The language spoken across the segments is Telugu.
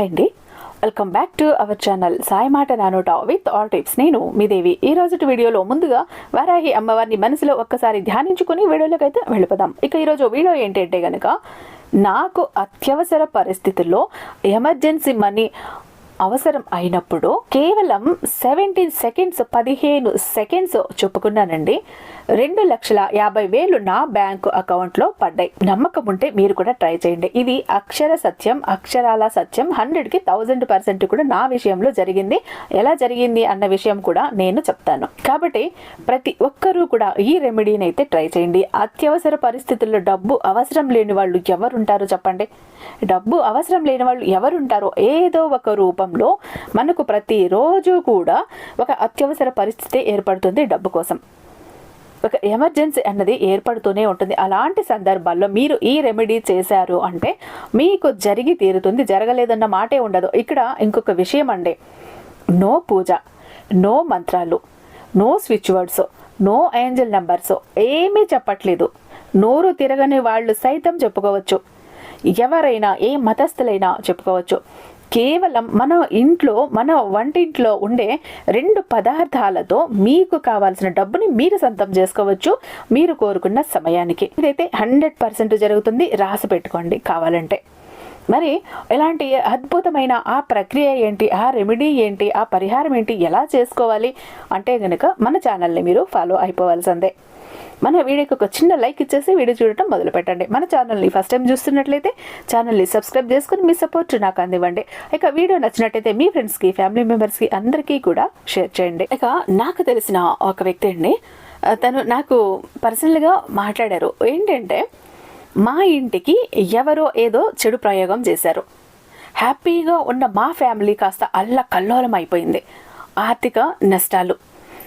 హాయ్ అండి. Welcome back to our channel Sai మాట నానోట విత్ ఆల్ టిప్స్. నేను మీ దేవి. ఈ రోజు వీడియోలో ముందుగా వారాహి అమ్మవారిని మనసులో ఒక్కసారి ధ్యానించుకుని వీడియోలోకి అయితే వెళ్ళిపోదాం. ఇక ఈరోజు వీడియో ఏంటంటే కనుక నాకు అత్యవసర పరిస్థితుల్లో ఎమర్జెన్సీ మనీ అవసరం అయినప్పుడు కేవలం సెవెంటీన్ సెకండ్స్ పదిహేను సెకండ్స్ చెప్పుకున్నానండి. రెండు లక్షల యాభై వేలు నా బ్యాంకు అకౌంట్లో పడ్డాయి. నమ్మకం ఉంటే మీరు కూడా ట్రై చేయండి. ఇది అక్షర సత్యం అక్షరాల సత్యం. హండ్రెడ్కి థౌజండ్ పర్సెంట్ కూడా నా విషయంలో జరిగింది. ఎలా జరిగింది అన్న విషయం కూడా నేను చెప్తాను. కాబట్టి ప్రతి ఒక్కరూ కూడా ఈ రెమెడీని అయితే ట్రై చేయండి. అత్యవసర పరిస్థితుల్లో డబ్బు అవసరం లేని వాళ్ళు ఎవరుంటారు చెప్పండి? డబ్బు అవసరం లేని వాళ్ళు ఎవరుంటారో? ఏదో ఒక రూపం రూపంలో మనకు ప్రతిరోజు కూడా ఒక అత్యవసర పరిస్థితి ఏర్పడుతుంది డబ్బు కోసం. ఒక ఎమర్జెన్సీ అన్నది ఏర్పడుతూనే ఉంటుంది. అలాంటి సందర్భాల్లో మీరు ఈ రెమెడీ చేశారు అంటే మీకు జరిగి తీరుతుంది. జరగలేదన్న మాటే ఉండదు. ఇక్కడ ఇంకొక విషయం అండి. నో పూజ నో మంత్రాలు no switch words no angel numbers ఏమీ చెప్పట్లేదు. నోరు తిరగని వాళ్ళు సైతం చెప్పుకోవచ్చు. ఎవరైనా ఏ మతస్థులైనా చెప్పుకోవచ్చు. కేవలం మన ఇంట్లో మన వంటింట్లో ఉండే రెండు పదార్థాలతో మీకు కావాల్సిన డబ్బుని మీరు సొంతం చేసుకోవచ్చు. మీరు కోరుకున్న సమయానికి. ఇదైతే హండ్రెడ్ పర్సెంట్ జరుగుతుంది. రాసి పెట్టుకోండి కావాలంటే. మరి ఇలాంటి అద్భుతమైన ఆ ప్రక్రియ ఏంటి ఆ రెమెడీ ఏంటి ఆ పరిహారం ఏంటి ఎలా చేసుకోవాలి అంటే కనుక మన ఛానల్ని మీరు ఫాలో అయిపోవాల్సిందే. మన వీడియోకి ఒక చిన్న లైక్ ఇచ్చేసి వీడియో చూడటం మొదలు పెట్టండి. మన ఛానల్ని ఫస్ట్ టైం చూస్తున్నట్లయితే ఛానల్ని సబ్స్క్రైబ్ చేసుకుని మీ సపోర్ట్ నాకు అందివ్వండి. ఇక వీడియో నచ్చినట్టయితే మీ ఫ్రెండ్స్కి ఫ్యామిలీ మెంబర్స్కి అందరికీ కూడా షేర్ చేయండి. ఇక నాకు తెలిసిన ఒక వ్యక్తి అండి. తను నాకు పర్సనల్గా మాట్లాడారు. ఏంటంటే మా ఇంటికి ఎవరో ఏదో చెడు ప్రయోగం చేశారు. హ్యాపీగా ఉన్న మా ఫ్యామిలీ కాస్త అల్ల కల్లోలం అయిపోయింది. ఆర్థిక నష్టాలు.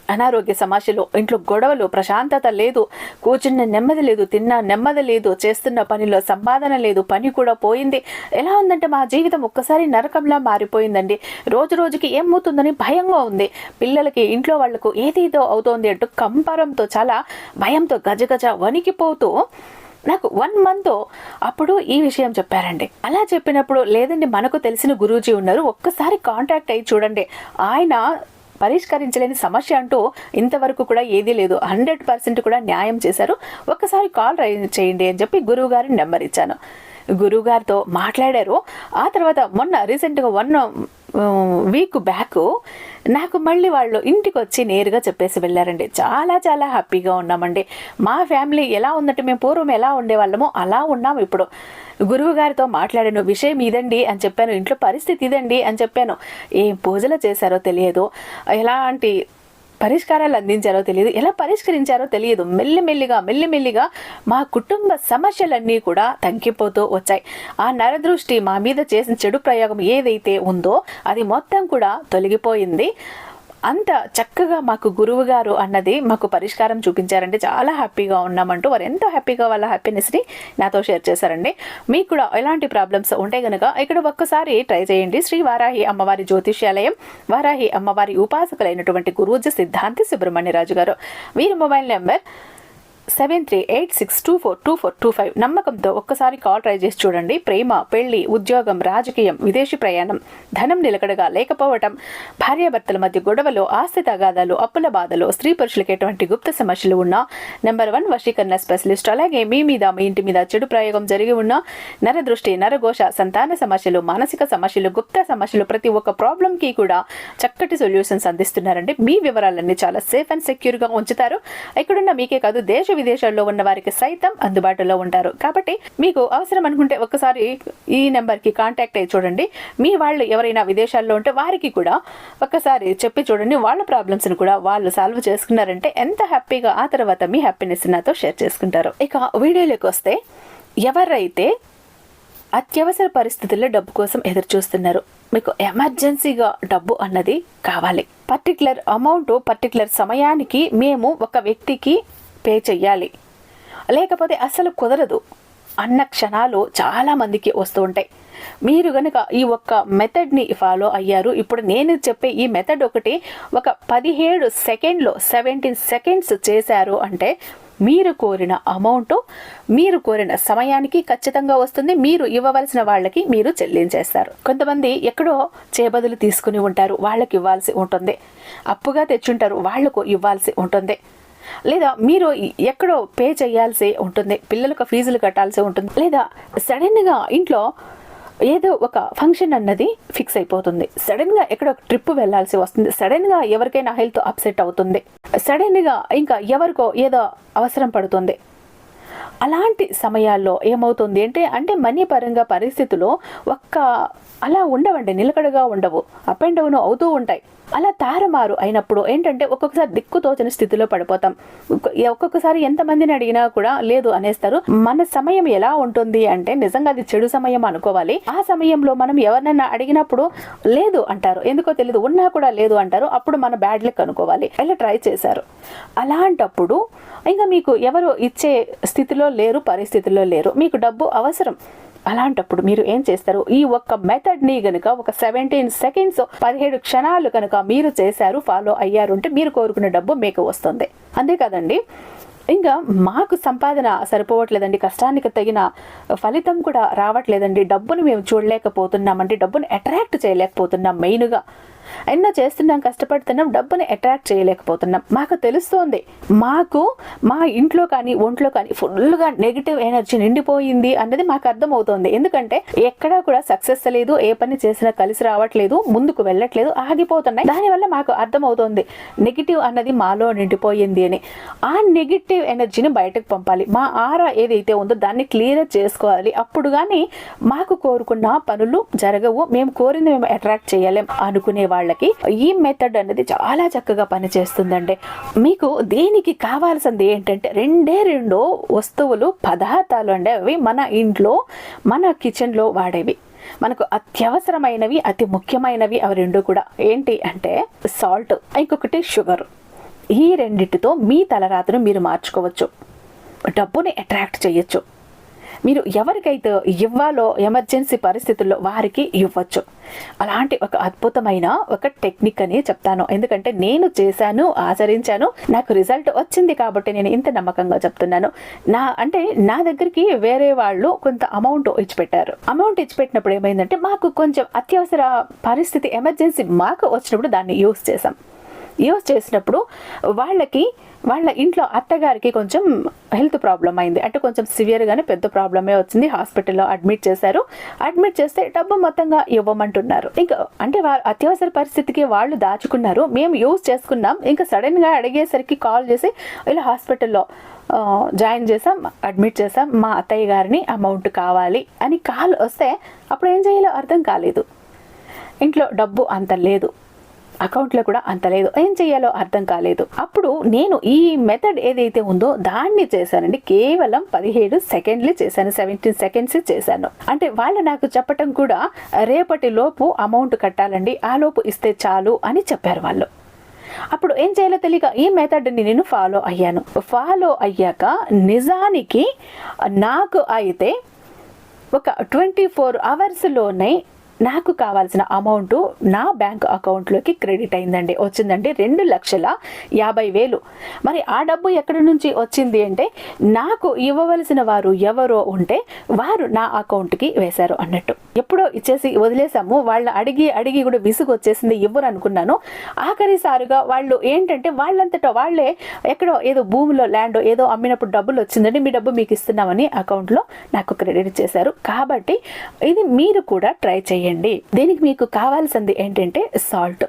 అనారోగ్య సమస్యలు ఇంట్లో గొడవలు ప్రశాంతత లేదు కూర్చున్న నెమ్మది లేదు తిన్న నెమ్మది లేదు చేస్తున్న పనిలో సంపాదన లేదు పని కూడా పోయింది. ఎలా ఉందంటే మా జీవితం ఒక్కసారి నరకంలా మారిపోయిందండి. రోజు రోజుకి ఏమవుతుందని భయంగా ఉంది. పిల్లలకి ఇంట్లో వాళ్ళకు ఏదేదో అవుతోంది అంటూ కంపరంతో చాలా భయంతో గజగజ వణికిపోతూ నాకు వన్ మంత్ అప్పుడు ఈ విషయం చెప్పారండి. అలా చెప్పినప్పుడు లేదండి మనకు తెలిసిన గురూజీ ఉన్నారు ఒక్కసారి కాంటాక్ట్ అయ్యి చూడండి. ఆయన పరిష్కరించలేని సమస్య అంటూ ఇంతవరకు కూడా ఏదీ లేదు. హండ్రెడ్ పర్సెంట్ కూడా న్యాయం చేశారు. ఒక్కసారి కాల్ చేయండి అని చెప్పి గురువు గారి నెంబర్ ఇచ్చాను. గురువు గారితో మాట్లాడారు. ఆ తర్వాత మొన్న రీసెంట్గా వన్ వీక్ బ్యాక్ నాకు మళ్ళీ వాళ్ళు ఇంటికి వచ్చి నేరుగా చెప్పేసి వెళ్ళారండి. చాలా చాలా హ్యాపీగా ఉన్నామండి. మా ఫ్యామిలీ ఎలా ఉందంటే మేము పూర్వం ఎలా ఉండేవాళ్ళమో అలా ఉన్నాం ఇప్పుడు. గురువు గారితో మాట్లాడాను విషయం ఇదండి అని చెప్పాను ఇంట్లో పరిస్థితి ఇదండి అని చెప్పాను. ఏం పూజలు చేశారో తెలియదు. ఎలాంటి పరిష్కారాలు అందించారో తెలియదు. ఎలా పరిష్కరించారో తెలియదు. మెల్లిమెల్లిగా మెల్లిమెల్లిగా మా కుటుంబ సమస్యలన్నీ కూడా తగ్గిపోతూ వచ్చాయి. ఆ నరదృష్టి మా మీద చేసిన చెడు ప్రయోగం ఏదైతే ఉందో అది మొత్తం కూడా తొలగిపోయింది. అంత చక్కగా మాకు గురువు గారు అన్నది మాకు పరిష్కారం చూపించారంటే చాలా హ్యాపీగా ఉన్నామంటూ వారు ఎంతో హ్యాపీగా వాళ్ళ హ్యాపీనెస్ని నాతో షేర్ చేశారండి. మీకు కూడా ఎలాంటి ప్రాబ్లమ్స్ ఉంటే గనక ఇక్కడ ఒక్కసారి ట్రై చేయండి. శ్రీ వారాహి అమ్మవారి జ్యోతిష్యాలయం వారాహి అమ్మవారి ఉపాసకులైనటువంటి గురూజ సిద్ధాంతి సుబ్రహ్మణ్యరాజు గారు. వీరి mobile number seven three eight six two four two four two five నమ్మకంతో ఒక్కసారి కాల్ ట్రై చేసి చూడండి. ప్రేమ పెళ్ళి ఉద్యోగం రాజకీయం విదేశీ ప్రయాణం ధనం నిలకడగా లేకపోవటం భార్యాభర్తల మధ్య గొడవలు ఆస్తి తగాదాలు అప్పుల బాధలు స్త్రీ పురుషులకు ఎటువంటి గుప్త సమస్యలు ఉన్నా నెంబర్ వన్ వశీకరణ స్పెషలిస్ట్. అలాగే మీ మీద మీ ఇంటి మీద చెడు ప్రయోగం జరిగి ఉన్న నరదృష్టి నరఘోష సంతాన సమస్యలు మానసిక సమస్యలు గుప్త సమస్యలు ప్రతి ఒక్క ప్రాబ్లంకి కూడా చక్కటి సొల్యూషన్స్ అందిస్తున్నారండి. మీ వివరాలన్నీ చాలా సేఫ్ అండ్ సెక్యూర్గా ఉంచుతారు. ఇక్కడున్న మీకే కాదు దేశ విదేశాల్లో ఉన్న వారికి సైతం అందుబాటులో ఉంటారు. కాబట్టి మీకు అవసరం అనుకుంటే ఒక్కసారి ఈ నెంబర్కి కాంటాక్ట్ అయ్యి చూడండి. మీ వాళ్ళు ఎవరైనా విదేశాల్లో ఉంటే వారికి కూడా ఒక్కసారి చెప్పి చూడండి. వాళ్ళ ప్రాబ్లమ్స్ని కూడా వాళ్ళు సాల్వ్ చేసుకున్నారంటే ఎంత హ్యాపీగా ఆ తర్వాత మీ హ్యాపీనెస్ నాతో షేర్ చేసుకుంటారు. ఇక వీడియోలోకి వస్తే ఎవరైతే అత్యవసర పరిస్థితుల్లో డబ్బు కోసం ఎదురు చూస్తున్నారు మీకు ఎమర్జెన్సీగా డబ్బు అన్నది కావాలి. పర్టికులర్ అమౌంట్ పర్టికులర్ సమయానికి మేము ఒక వ్యక్తికి పే చెయ్యాలి. లేకపోతే అసలు కుదరదు. అన్న క్షణాలు చాలామందికి వస్తూ ఉంటాయి. మీరు కనుక ఈ ఒక్క మెథడ్ని ఫాలో అయ్యారు. ఇప్పుడు నేను చెప్పే ఈ మెథడ్ ఒకటి ఒక పదిహేడు సెకండ్లో సెవెంటీన్ సెకండ్స్ చేశారు అంటే మీరు కోరిన అమౌంట్ మీరు కోరిన సమయానికి ఖచ్చితంగా వస్తుంది. మీరు ఇవ్వవలసిన వాళ్ళకి మీరు చెల్లించేస్తారు. కొంతమంది ఎక్కడో చేబదులు తీసుకుని ఉంటారు. వాళ్ళకి ఇవ్వాల్సి ఉంటుంది. అప్పుగా తెచ్చుంటారు. వాళ్ళకు ఇవ్వాల్సి ఉంటుంది. లేదా మీరు ఎక్కడో పే చేయాల్సి ఉంటుంది పిల్లలకు ఫీజులు కట్టాల్సి ఉంటుంది లేదా సడన్గా ఇంట్లో ఏదో ఒక ఫంక్షన్ అన్నది ఫిక్స్ అయిపోతుంది. సడన్గా ఎక్కడో ట్రిప్ వెళ్ళాల్సి వస్తుంది. సడన్గా ఎవరికైనా హెల్త్ అప్సెట్ అవుతుంది. సడన్గా ఇంకా ఎవరికో ఏదో అవసరం పడుతుంది. అలాంటి సమయాల్లో ఏమవుతుంది అంటే అంటే మనీ పరంగా పరిస్థితులు ఒక్క అలా ఉండవండి నిలకడగా ఉండవు. అప్ అండ్ డౌన్ అవుతూ ఉంటాయి. అలా తారమారు అయినప్పుడు ఏంటంటే ఒక్కొక్కసారి దిక్కు తోచని స్థితిలో పడిపోతాం. ఒక్కొక్కసారి ఎంతమందిని అడిగినా కూడా లేదు అనేస్తారు. మన సమయం ఎలా ఉంటుంది అంటే నిజంగా అది చెడు సమయం అనుకోవాలి. ఆ సమయంలో మనం ఎవరినైనా అడిగినప్పుడు లేదు అంటారు. ఎందుకో తెలియదు ఉన్నా కూడా లేదు అంటారు. అప్పుడు మన బ్యాడ్ లెక్ అనుకోవాలి. ఇలా ట్రై చేశారు. అలాంటప్పుడు ఇంకా మీకు ఎవరు ఇచ్చే స్థితిలో లేరు పరిస్థితిలో లేరు. మీకు డబ్బు అవసరం. అలాంటప్పుడు మీరు ఏం చేస్తారు? ఈ ఒక్క మెథడ్ని గనుక ఒక సెవెంటీన్ సెకండ్స్ పదిహేడు క్షణాలు కనుక మీరు చేశారు ఫాలో అయ్యారుంటే మీరు కోరుకున్న డబ్బు మీకు వస్తుంది. అంతే కదండి. ఇంకా మాకు సంపాదన సరిపోవట్లేదండి. కష్టానికి తగిన ఫలితం కూడా రావట్లేదండి. డబ్బును మేము చూడలేకపోతున్నామండి. డబ్బును అట్రాక్ట్ చేయలేకపోతున్నాం మెయిన్గా. ఎన్నో చేస్తున్నాం కష్టపడుతున్నాం డబ్బుని అట్రాక్ట్ చేయలేకపోతున్నాం. మాకు తెలుస్తోంది మాకు మా ఇంట్లో కానీ ఒంట్లో కానీ ఫుల్గా నెగిటివ్ ఎనర్జీ నిండిపోయింది అన్నది మాకు అర్థమవుతోంది. ఎందుకంటే ఎక్కడా కూడా సక్సెస్ లేదు ఏ పని చేసినా కలిసి రావట్లేదు ముందుకు వెళ్ళట్లేదు ఆగిపోతున్నాయి. దానివల్ల మాకు అర్థమవుతోంది నెగిటివ్ అన్నది మాలో నిండిపోయింది అని. ఆ నెగిటివ్ ఎనర్జీని బయటకు పంపాలి. మా ఆరా ఏదైతే ఉందో దాన్ని క్లియర్ చేసుకోవాలి. అప్పుడు కానీ మాకు కోరుకున్న పనులు జరగవు మేము కోరింది మేము అట్రాక్ట్ చేయలేం అనుకునే వాళ్ళకి ఈ మెథడ్ అనేది చాలా చక్కగా పనిచేస్తుందండి. మీకు దీనికి కావాల్సింది ఏంటంటే రెండే రెండు వస్తువులు పదార్థాలు అండి. అవి మన ఇంట్లో మన కిచెన్లో వాడేవి. మనకు అత్యవసరమైనవి అతి ముఖ్యమైనవి అవి రెండు కూడా. ఏంటి అంటే సాల్ట్ ఇంకొకటి షుగర్ ఈ రెండిటితో మీ తలరాతను మీరు మార్చుకోవచ్చు. డబ్బుని అట్రాక్ట్ చేయొచ్చు. మీరు ఎవరికైతే ఇవ్వాలో ఎమర్జెన్సీ పరిస్థితుల్లో వారికి ఇవ్వచ్చు. అలాంటి ఒక అద్భుతమైన ఒక టెక్నిక్ అని చెప్తాను. ఎందుకంటే నేను చేశాను ఆచరించాను నాకు రిజల్ట్ వచ్చింది కాబట్టి నేను ఇంత నమ్మకంగా చెప్తున్నాను. నా అంటే నా దగ్గరికి వేరే వాళ్ళు కొంత అమౌంట్ ఇచ్చిపెట్టారు. అమౌంట్ ఇచ్చిపెట్టినప్పుడు ఏమైందంటే మాకు కొంచెం అత్యవసర పరిస్థితి ఎమర్జెన్సీ మాకు వచ్చినప్పుడు దాన్ని యూస్ చేసాం యూస్ చేసినప్పుడు వాళ్ళకి వాళ్ళ ఇంట్లో అత్తగారికి కొంచెం హెల్త్ ప్రాబ్లం అయింది. అంటే కొంచెం సివియర్గానే పెద్ద ప్రాబ్లమే వచ్చింది. హాస్పిటల్లో అడ్మిట్ చేశారు. అడ్మిట్ చేస్తే డబ్బు మొత్తంగా ఇవ్వమంటున్నారు. ఇంకా అంటే వారు అత్యవసర పరిస్థితికి వాళ్ళు దాచుకున్నారు. మేము యూజ్ చేసుకున్నాం. ఇంకా సడన్గా అడిగేసరికి కాల్ చేసి ఇలా హాస్పిటల్లో జాయిన్ చేసాం అడ్మిట్ చేసాం మా అత్తయ్య గారిని అమౌంట్ కావాలి అని కాల్ వస్తే అప్పుడు ఏం చేయాలో అర్థం కాలేదు. ఇంట్లో డబ్బు అంత లేదు. అకౌంట్లో కూడా అంత లేదు. ఏం చేయాలో అర్థం కాలేదు. అప్పుడు నేను ఈ మెథడ్ ఏదైతే ఉందో దాన్ని చేశానండి. కేవలం పదిహేడు సెకండ్లు చేశాను. సెవెంటీన్ సెకండ్స్ చేశాను. అంటే వాళ్ళు నాకు చెప్పటం కూడా రేపటి లోపు అమౌంట్ కట్టాలండి. ఆ లోపు ఇస్తే చాలు అని చెప్పారు వాళ్ళు. అప్పుడు ఏం చేయాలో తెలియక ఈ మెథడ్ని నేను ఫాలో అయ్యాను. ఫాలో అయ్యాక నిజానికి నాకు అయితే ఒక ట్వంటీ ఫోర్ అవర్స్లోనే నాకు కావాల్సిన అమౌంట్ నా బ్యాంక్ అకౌంట్లోకి క్రెడిట్ అయిందండి. వచ్చిందండి రెండు లక్షల యాభై వేలు. మరి ఆ డబ్బు ఎక్కడి నుంచి వచ్చింది అంటే నాకు ఇవ్వవలసిన వారు ఎవరో ఉంటే వారు నా అకౌంట్కి వేశారు అన్నట్టు. ఎప్పుడో ఇచ్చేసి వదిలేసాము వాళ్ళ అడిగి అడిగి కూడా విసుగు వచ్చేసింది ఇవ్వరు అనుకున్నాను. ఆఖరిసారిగా వాళ్ళు ఏంటంటే వాళ్ళంతటా వాళ్ళే ఎక్కడో ఏదో భూమిలో ల్యాండ్ ఏదో అమ్మినప్పుడు డబ్బులు వచ్చిందండి. మీ డబ్బు మీకు ఇస్తున్నామని అకౌంట్లో నాకు క్రెడిట్ చేశారు. కాబట్టి ఇది మీరు కూడా ట్రై చేయండి. చేయండి. దీనికి మీకు కావాల్సింది ఏంటంటే సాల్ట్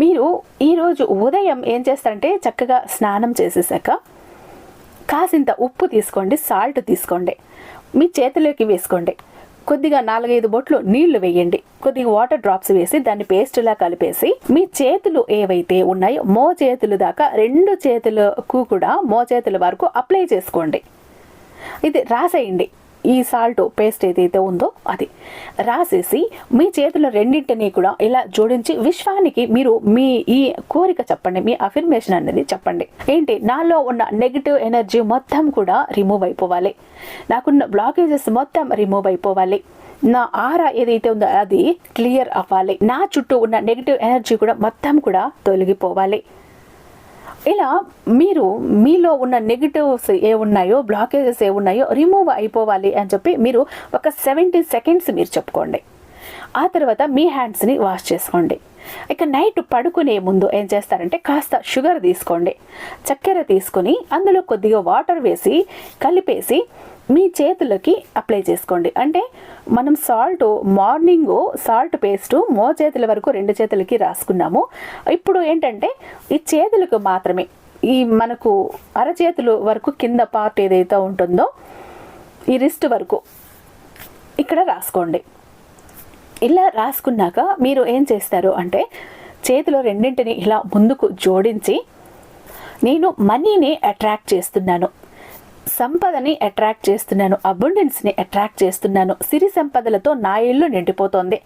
మీరు ఈరోజు ఉదయం ఏం చేస్తారంటే చక్కగా స్నానం చేసేసాక కాసింత ఉప్పు తీసుకోండి సాల్ట్ తీసుకోండి. మీ చేతిలోకి వేసుకోండి. కొద్దిగా నాలుగైదు బొట్లు నీళ్ళు వేయండి. కొద్దిగా వాటర్ డ్రాప్స్ వేసి దాన్ని పేస్ట్లా కలిపేసి మీ చేతులు ఏవైతే ఉన్నాయో మో చేతులు దాకా రెండు చేతులకు కూడా మో చేతుల వరకు అప్లై చేసుకోండి. ఇది రాసేయండి. ఈ సాల్ట్ పేస్ట్ ఏదైతే ఉందో అది రాసేసి మీ చేతుల రెండింటిని కూడా ఇలా జోడించి విశ్వానికి మీరు మీ ఈ కోరిక చెప్పండి మీ అఫిర్మేషన్ అనేది చెప్పండి. ఏంటి? నాలో ఉన్న నెగిటివ్ ఎనర్జీ మొత్తం కూడా రిమూవ్ అయిపోవాలి. నాకున్న బ్లాకేజెస్ మొత్తం రిమూవ్ అయిపోవాలి. నా ఆరా ఏదైతే ఉందో అది క్లియర్ అవ్వాలి. నా చుట్టూ ఉన్న నెగిటివ్ ఎనర్జీ కూడా మొత్తం కూడా తొలగిపోవాలి. ఇలా మీరు మీలో ఉన్న నెగిటివ్స్ ఏ ఉన్నాయో బ్లాకేజెస్ ఏ ఉన్నాయో రిమూవ్ అయిపోవాలి అని చెప్పి మీరు ఒక సెవెంటీ సెకండ్స్ మీరు చెప్పుకోండి. ఆ తర్వాత మీ హ్యాండ్స్ని వాష్ చేసుకోండి. ఇక నైట్ పడుకునే ముందు ఏం చేస్తారంటే కాస్త షుగర్ తీసుకోండి. చక్కెర తీసుకొని అందులో కొద్దిగా వాటర్ వేసి కలిపేసి మీ చేతులకి అప్లై చేసుకోండి. అంటే మనం సాల్ట్ మార్నింగ్ సాల్ట్ పేస్ట్ మో చేతుల వరకు రెండు చేతులకి రాసుకున్నాము. ఇప్పుడు ఏంటంటే ఈ చేతులకు మాత్రమే ఈ మనకు అరచేతులు వరకు కింద పార్ట్ ఏదైతే ఉంటుందో ఈ రిస్ట్ వరకు ఇక్కడ రాసుకోండి. ఇలా రాసుకున్నాక మీరు ఏం చేస్తారు అంటే చేతిలో రెండింటిని ఇలా ముందుకు జోడించి నేను మనీని అట్రాక్ట్ చేస్తున్నాను. సంపదని అట్రాక్ట్ చేస్తున్నాను. అబుండెన్స్ని అట్రాక్ట్ చేస్తున్నాను. సిరి సంపదలతో నా ఇల్లు నిండిపోతోంది.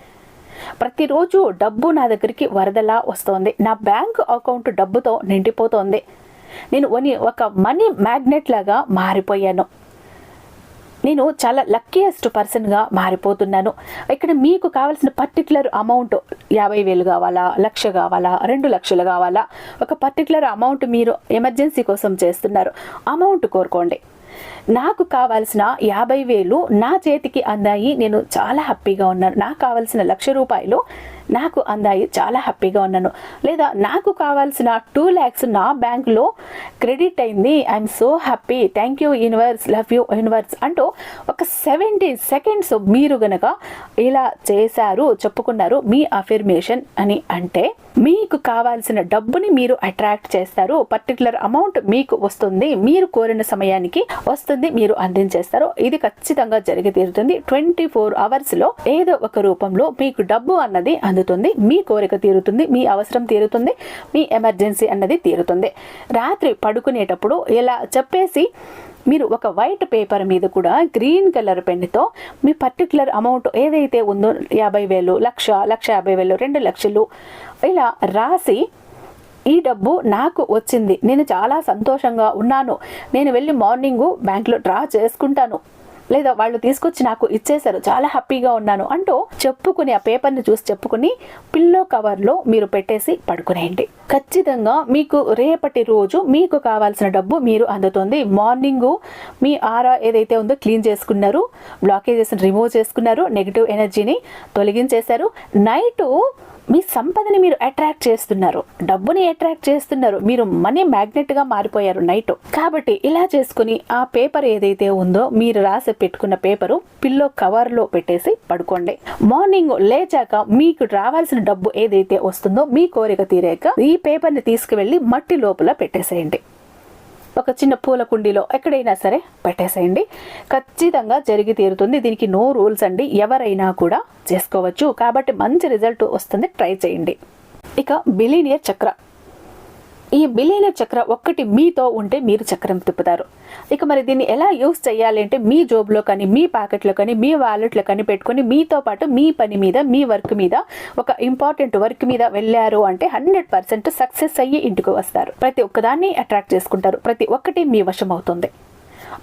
ప్రతిరోజు డబ్బు నా దగ్గరికి వరదలా వస్తోంది. నా బ్యాంక్ అకౌంట్ డబ్బుతో నిండిపోతోంది. నేను ఒక మనీ మ్యాగ్నెట్ లాగా మారిపోయాను. నేను చాలా లక్కీయెస్ట్ పర్సన్గా మారిపోతున్నాను. ఇక్కడ మీకు కావాల్సిన పర్టికులర్ అమౌంట్ యాభై వేలు కావాలా లక్ష కావాలా రెండు లక్షలు కావాలా? ఒక పర్టికులర్ అమౌంట్ మీరు ఎమర్జెన్సీ కోసం చేస్తున్నారు. అమౌంట్ కోరుకోండి. నాకు కావాల్సిన యాభై వేలు నా చేతికి అందాయి. నేను చాలా హ్యాపీగా ఉన్నాను. నాకు కావాల్సిన లక్ష రూపాయలు నాకు అందాయి చాలా హ్యాపీగా ఉన్నాను. లేదా నాకు కావాల్సిన టూ ల్యాక్స్ నా బ్యాంకులో క్రెడిట్ అయింది. I'm so happy thank you universe love you universe అంటూ ఒక సెవెంటీ సెకండ్స్ మీరు గనక ఇలా చేశారు చెప్పుకున్నారు మీ అఫిర్మేషన్ అని అంటే మీకు కావాల్సిన డబ్బుని మీరు అట్రాక్ట్ చేస్తారు. పర్టికులర్ అమౌంట్ మీకు వస్తుంది. మీరు కోరిన సమయానికి వస్తుంది. మీరు అందించేస్తారు. ఇది ఖచ్చితంగా జరిగి తీరుతుంది. ట్వంటీ ఫోర్ అవర్స్లో ఏదో ఒక రూపంలో మీకు డబ్బు అన్నది అందుతుంది. మీ కోరిక తీరుతుంది. మీ అవసరం తీరుతుంది. మీ ఎమర్జెన్సీ అన్నది తీరుతుంది. రాత్రి పడుకునేటప్పుడు ఇలా చెప్పేసి మీరు ఒక వైట్ పేపర్ మీద కూడా గ్రీన్ కలర్ పెన్తో మీ పర్టికులర్ అమౌంట్ ఏదైతే ఉందో యాభై వేలు లక్ష లక్ష యాభై వేలు రెండు లక్షలు ఇలా రాసి ఈ డబ్బు నాకు వచ్చింది. నేను చాలా సంతోషంగా ఉన్నాను. నేను వెళ్ళి మార్నింగు బ్యాంక్లో డ్రా చేసుకుంటాను. లేదా వాళ్ళు తీసుకొచ్చి నాకు ఇచ్చేశారు చాలా హ్యాపీగా ఉన్నాను అంటూ చెప్పుకుని ఆ పేపర్ని చూసి చెప్పుకుని పిల్లో కవర్లో మీరు పెట్టేసి పడుకునేయండి. ఖచ్చితంగా మీకు రేపటి రోజు మీకు కావాల్సిన డబ్బు మీరు అందుతుంది. మార్నింగు మీ ఆరా ఏదైతే ఉందో క్లీన్ చేసుకున్నారు బ్లాకేజెస్ని రిమూవ్ చేసుకున్నారు నెగిటివ్ ఎనర్జీని తొలగించేశారు. నైటు మీ సంపదని మీరు అట్రాక్ట్ చేస్తున్నారు. డబ్బుని అట్రాక్ట్ చేస్తున్నారు. మీరు మనీ మ్యాగ్నెట్గా మారిపోయారు నైట్ కాబట్టి ఇలా చేసుకుని ఆ పేపర్ ఏదైతే ఉందో మీరు రాసి పెట్టుకున్న పేపరు పిల్లో కవర్లో పెట్టేసి పడుకోండి. మార్నింగ్ లేచాక మీకు రావాల్సిన డబ్బు ఏదైతే వస్తుందో మీ కోరిక తీరాక ఈ పేపర్ని తీసుకువెళ్ళి మట్టి లోపల పెట్టేసేయండి. ఒక చిన్న పూల కుండీలో ఎక్కడైనా సరే పెట్టేసేయండి. ఖచ్చితంగా జరిగి తీరుతుంది. దీనికి నో రూల్స్ అండి. ఎవరైనా కూడా చేసుకోవచ్చు. కాబట్టి మంచి రిజల్ట్ వస్తుంది. ట్రై చేయండి. ఇక బిలీనియర్ చక్ర. ఈ బిలియనర్ చక్ర ఒక్కటి మీతో ఉంటే మీరు చక్రం తిప్పుతారు. ఇక మరి దీన్ని ఎలా యూస్ చేయాలి అంటే మీ జోబులో కానీ మీ ప్యాకెట్లో కానీ మీ వాలెట్లో కానీ పెట్టుకొని మీతో పాటు మీ పని మీద మీ వర్క్ మీద ఒక ఇంపార్టెంట్ వర్క్ మీద వెళ్ళారు అంటే హండ్రెడ్ పర్సెంట్ సక్సెస్ అయ్యి ఇంటికి వస్తారు. ప్రతి ఒక్కదాన్ని అట్రాక్ట్ చేసుకుంటారు. ప్రతి ఒక్కటి మీ వశం అవుతుంది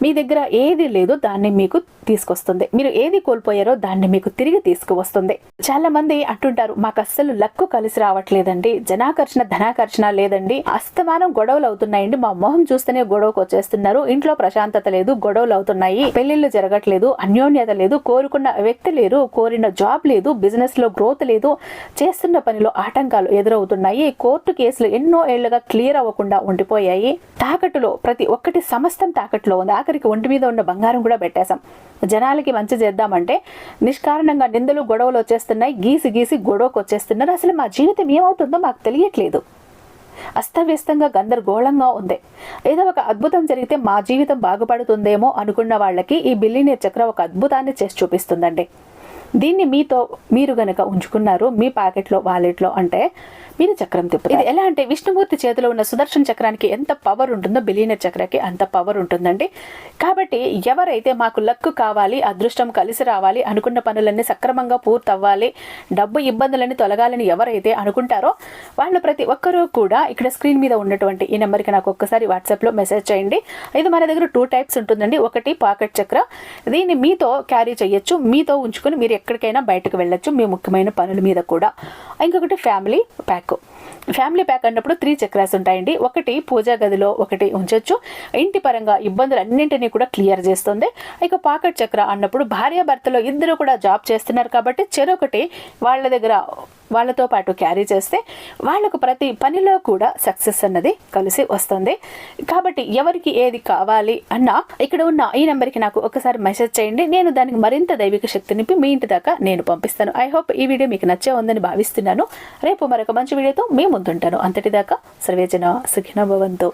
మీ దగ్గర ఏది లేదో దాన్ని మీకు తీసుకొస్తుంది. మీరు ఏది కోల్పోయారో దాన్ని మీకు తిరిగి తీసుకువస్తుంది. చాలా మంది అంటుంటారు మాకు అస్సలు లక్కు కలిసి రావట్లేదండి. జనాకర్షణ ధనాకర్షణ లేదండి. అస్తమానం గొడవలు అవుతున్నాయండి. మా మొహం చూస్తేనే గొడవకు వచ్చేస్తున్నారు. ఇంట్లో ప్రశాంతత లేదు గొడవలు అవుతున్నాయి. పెళ్ళిళ్ళు జరగట్లేదు అన్యోన్యత లేదు కోరుకున్న వ్యక్తి లేరు కోరిన జాబ్ లేదు బిజినెస్లో గ్రోత్ లేదు. చేస్తున్న పనిలో ఆటంకాలు ఎదురవుతున్నాయి. కోర్టు కేసులు ఎన్నో ఏళ్ళుగా క్లియర్ అవ్వకుండా ఉండిపోయాయి. తాకట్టులో ప్రతి ఒక్కటి సమస్తం తాకట్టులో ఉంది. ఆఖరికి ఒంటి మీద ఉన్న బంగారం కూడా పెట్టేశాం. జనాలకి మంచి చేద్దామంటే నిష్కారణంగా నిందలు గొడవలు వచ్చేస్తున్నాయి. గీసి గీసి గొడవకు వచ్చేస్తున్నారు. అసలు మా జీవితం ఏమవుతుందో మాకు తెలియట్లేదు. అస్తవ్యస్తంగా గందరగోళంగా ఉంది. ఏదో ఒక అద్భుతం జరిగితే మా జీవితం బాగుపడుతుందేమో అనుకున్న వాళ్ళకి ఈ బిల్లినీర్ చక్రం ఒక అద్భుతాన్ని చేసి చూపిస్తుందండి. దీన్ని మీతో మీరు గనక ఉంచుకున్నారు మీ ప్యాకెట్లో వాలెట్లో అంటే మీరు చక్రం తిప్పుతారు ఇది ఎలా అంటే విష్ణుమూర్తి చేతిలో ఉన్న సుదర్శన చక్రానికి ఎంత పవర్ ఉంటుందో బిలీనర్ చక్రకి అంత పవర్ ఉంటుందండి. కాబట్టి ఎవరైతే మాకు లక్కు కావాలి అదృష్టం కలిసి రావాలి అనుకున్న పనులన్నీ సక్రమంగా పూర్తవ్వాలి డబ్బు ఇబ్బందులన్నీ తొలగాలని ఎవరైతే అనుకుంటారో వాళ్ళు ప్రతి ఒక్కరూ కూడా ఇక్కడ స్క్రీన్ మీద ఉన్నటువంటి ఈ నెంబర్కి నాకు ఒక్కసారి వాట్సాప్లో మెసేజ్ చేయండి. ఇది మన దగ్గర టూ టైప్స్ ఉంటుందండి. ఒకటి పాకెట్ చక్ర. దీన్ని మీతో క్యారీ చేయొచ్చు. మీతో ఉంచుకొని మీరు ఎక్కడికైనా బయటకు వెళ్ళొచ్చు. మీ ముఖ్యమైన పనుల మీద కూడా. ఇంకొకటి ఫ్యామిలీ ప్యాక్ ఫ్యామిలీ ప్యాక్ అన్నప్పుడు త్రీ చక్రాస్ ఉంటాయండి. ఒకటి పూజా గదిలో ఒకటి ఉంచొచ్చు. ఇంటి పరంగా ఇబ్బందులు అన్నింటినీ కూడా క్లియర్ చేస్తుంది. ఇక పాకెట్ చక్ర అన్నప్పుడు భార్యాభర్తలో ఇద్దరు కూడా జాబ్ చేస్తున్నారు కాబట్టి చెరొకటి వాళ్ళ దగ్గర వాళ్ళతో పాటు క్యారీ చేస్తే వాళ్ళకు ప్రతి పనిలో కూడా సక్సెస్ అన్నది కలిసి వస్తుంది. కాబట్టి ఎవరికి ఏది కావాలి అన్నా ఇక్కడ ఉన్న ఈ నెంబర్కి నాకు ఒకసారి మెసేజ్ చేయండి. నేను దానికి మరింత దైవిక శక్తి నింపి మీ ఇంటి దాకా నేను పంపిస్తాను. ఐ హోప్ ఈ వీడియో మీకు నచ్చే ఉందని భావిస్తున్నాను. రేపు మరొక మంచి వీడియోతో మీ ముందుంటాను. అంతటిదాకా సర్వేజన సుఖినభవంతో